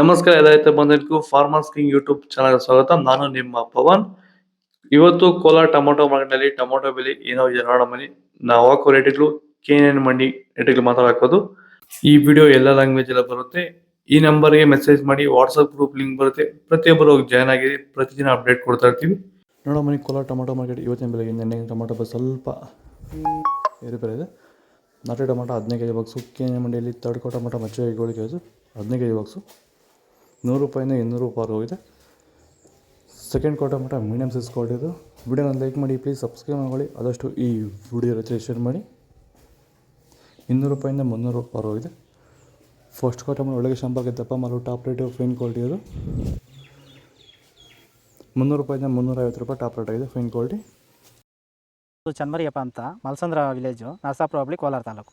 ನಮಸ್ಕಾರ ಎಲ್ಲ ಬಂದಿದ್ದಕ್ಕೂ ಫಾರ್ಮರ್ಸ್ ಕಿಂಗ್ ಯೂಟ್ಯೂಬ್ ಚಾನಲ್ ಸ್ವಾಗತ. ನಾನು ನಿಮ್ಮ ಪವನ್. ಇವತ್ತು ಕೋಲಾರ ಟೊಮೊಟೊ ಮಾರ್ಕೆಟ್ನಲ್ಲಿ ಟೊಮೊಟೊ ಬೆಲೆ ಏನೋ ಇದೆ ನೋಡೋ ಮನಿ ನಾವು ಹಾಕೋ ರೇಟ್ಗಳು ಕೆ ಎನ್ ಮಂಡಿ ರೇಟ್ಗಳು ಮಾತಾಡೋದು ಈ ವಿಡಿಯೋ ಎಲ್ಲ ಲ್ಯಾಂಗ್ವೇಜ್ ಎಲ್ಲ ಬರುತ್ತೆ. ಈ ನಂಬರ್ಗೆ ಮೆಸೇಜ್ ಮಾಡಿ ವಾಟ್ಸಪ್ ಗ್ರೂಪ್ ಲಿಂಕ್ ಬರುತ್ತೆ. ಪ್ರತಿಯೊಬ್ಬರು ಜಾಯ್ನ್ ಆಗಿ ಪ್ರತಿದಿನ ಅಪ್ಡೇಟ್ ಕೊಡ್ತಾ ಇರ್ತೀವಿ. ನೋಡೋ ಮನಿ ಕೋಲಾರ ಟೊಮೊಟೊ ಮಾರ್ಕೆಟ್ ಇವತ್ತಿನ ಬೆಲೆಗೆ ನೆನ್ನೆ ಟೊಮೊಟೊ ಬೆಲೆ ಸ್ವಲ್ಪ ಏರುಪೇರು ಇದೆ. ನಾಟಿ ಟೊಮೊಟೊ ಹದಿನೈದು K G box K N ಮಂಡಿಯಲ್ಲಿ ತಡ್ಕೊ ಟೊಮೊಟೊ ಕೆ ಜಿ ಹದಿನೈದು ಕೆ ಜಿ ಬಾಕ್ಸು ನೂರು ರೂಪಾಯಿಂದ ಇನ್ನೂರು ರೂಪಾಯಿ ಹೋಗಿದೆ ಸೆಕೆಂಡ್ ಕ್ವಾರ್ಟರ್ ಮಟ್ಟ ಮೀಡಿಯಮ್ ಸೈಸ್ ಕ್ವಾಲಿಟಿ ಇದು. ವಿಡಿಯೋನ ಲೈಕ್ ಮಾಡಿ ಪ್ಲೀಸ್ ಸಬ್ಸ್ಕ್ರೈಬ್ ಮಾಡಿ ಆದಷ್ಟು ಈ ವಿಡಿಯೋ ಜೊತೆ ಶೇರ್ ಮಾಡಿ. ಇನ್ನೂರು ರೂಪಾಯಿಂದ ಮುನ್ನೂರು ರೂಪಾಯಿ ಹೋಗಿದೆ ಫಸ್ಟ್ ಕ್ವಾರ್ಟರ್ ಮಾಡಿ ಒಳಗೆ ಸಂಪರ್ಕ ದಪ್ಪ ಮಾಲು ಟಾಪ್ ರೇಟು ಫೈನ್ ಕ್ವಾಲಿಟಿ ಮುನ್ನೂರು ರೂಪಾಯಿಂದ ಮುನ್ನೂರೈವತ್ತು ರೂಪಾಯಿ ಟಾಪ್ ರೇಟ್ ಆಗಿದೆ ಫೈನ್ ಕ್ವಾಲಿಟಿ ಚನ್ಮರಿಯಪ್ಪ ಅಂತ, ಮಲ್ಸಂದ್ರ ವಿಲೇಜು ನರಸಾಪುರ ಹೋಬಳಿ, ಕೋಲಾರ ತಾಲೂಕು.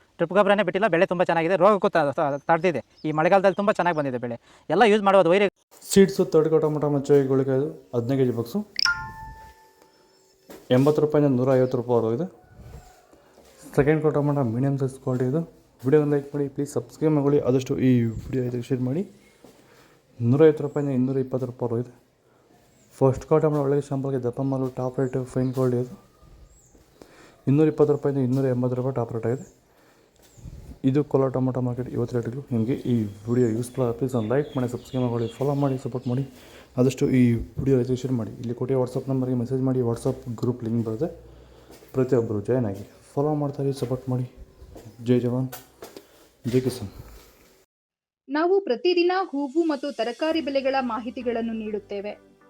ಡ್ರಿಪ್ ಗೊಬ್ಬರನೇ ಬಿಟ್ಟಿಲ್ಲ, ಬೆಳೆ ತುಂಬ ಚೆನ್ನಾಗಿದೆ, ರೋಗಕ್ಕೂ ತಡೆದಿದೆ ಈ ಮಳೆಗಾಲದಲ್ಲಿ ತುಂಬ ಚೆನ್ನಾಗಿ ಬಂದಿದೆ ಬೆಳೆ. ಎಲ್ಲ ಯೂಸ್ ಮಾಡ್ಬೋದು ವೈರಿ ಸೀಡ್ಸು ತಡ್ಕೋ ಟೊಮೊಟೊ ಮಚ್ಚು ಗುಳಿಗೆ ಹದಿನೈದು ಕೆ ಜಿ ಬಾಕ್ಸು ಎಂಬತ್ತು ರೂಪಾಯಿಂದ ನೂರ ಐವತ್ತು ರೂಪಾಯಿ ಇದೆ. Second quarter tomato medium size quality ಇದು. ವಿಡಿಯೋನ ಲೈಕ್ ಮಾಡಿ ಪ್ಲೀಸ್ ಸಬ್ಸ್ಕ್ರೈಬ್ ಮಾಡಿ ಆದಷ್ಟು ಈ ವಿಡಿಯೋ ಇದಕ್ಕೆ ಶೇರ್ ಮಾಡಿ. ನೂರೈವತ್ತು ರೂಪಾಯಿಂದ ಇನ್ನೂರ ಇಪ್ಪತ್ತು ರೂಪಾಯಿ ಇದೆ. ಫಸ್ಟ್ ಕ್ವಾರ್ಟರ್ ಟೊಮೊಟೊ ಒಳಗೆ ಸಂಪರ್ಕ ದಪ್ಪ ಮಾಲು ಟಾಪ್ ರೇಟ್ ಫೈನ್ ಕ್ವಾಲಿಟಿ ಇದು. ಇನ್ನೂರ ಇಪ್ಪತ್ತು ರೂಪಾಯಿಂದ ಇನ್ನೂರ ಎಂಬತ್ತು ರೂಪಾಯಿ ಟಾಪ್ ರೇಟ್ ಆಗಿದೆ. ಇದು ಕೋಲಾರ ಟೊಮೊಟೊ ಮಾರ್ಕೆಟ್ ಇವತ್ತು ರೇಟ್ಗಳು ನಿಮಗೆ ಈ ವಿಡಿಯೋ ಯೂಸ್ಫುಲ್ ಆಗುತ್ತೆ. ಒಂದು ಲೈಕ್ ಮಾಡಿ ಸಬ್ಸ್ಕ್ರೈಬ್ ಮಾಡಿ ಫಾಲೋ ಮಾಡಿ ಸಪೋರ್ಟ್ ಮಾಡಿ. ಆದಷ್ಟು ಈ ವಿಡಿಯೋ ರಿಜಿಸ್ಟರ್ ಮಾಡಿ. ಇಲ್ಲಿ ಕೊಟ್ಟಿರೋ ವಾಟ್ಸಪ್ ನಂಬರ್ಗೆ ಮೆಸೇಜ್ ಮಾಡಿ. ವಾಟ್ಸಪ್ ಗ್ರೂಪ್ ಲಿಂಕ್ ಬರುತ್ತೆ. ಪ್ರತಿಯೊಬ್ಬರು ಜಾಯ್ನ್ ಆಗಿ. ಫಾಲೋ ಮಾಡ್ತಾರೆ ಸಪೋರ್ಟ್ ಮಾಡಿ. ಜೈ ಜವಾನ್. ಜೈ ಕಿಸಾನ್. ನಾವು ಪ್ರತಿದಿನ ಹೂವು ಮತ್ತು ತರಕಾರಿ ಬೆಲೆಗಳ ಮಾಹಿತಿಗಳನ್ನು ನೀಡುತ್ತೇವೆ.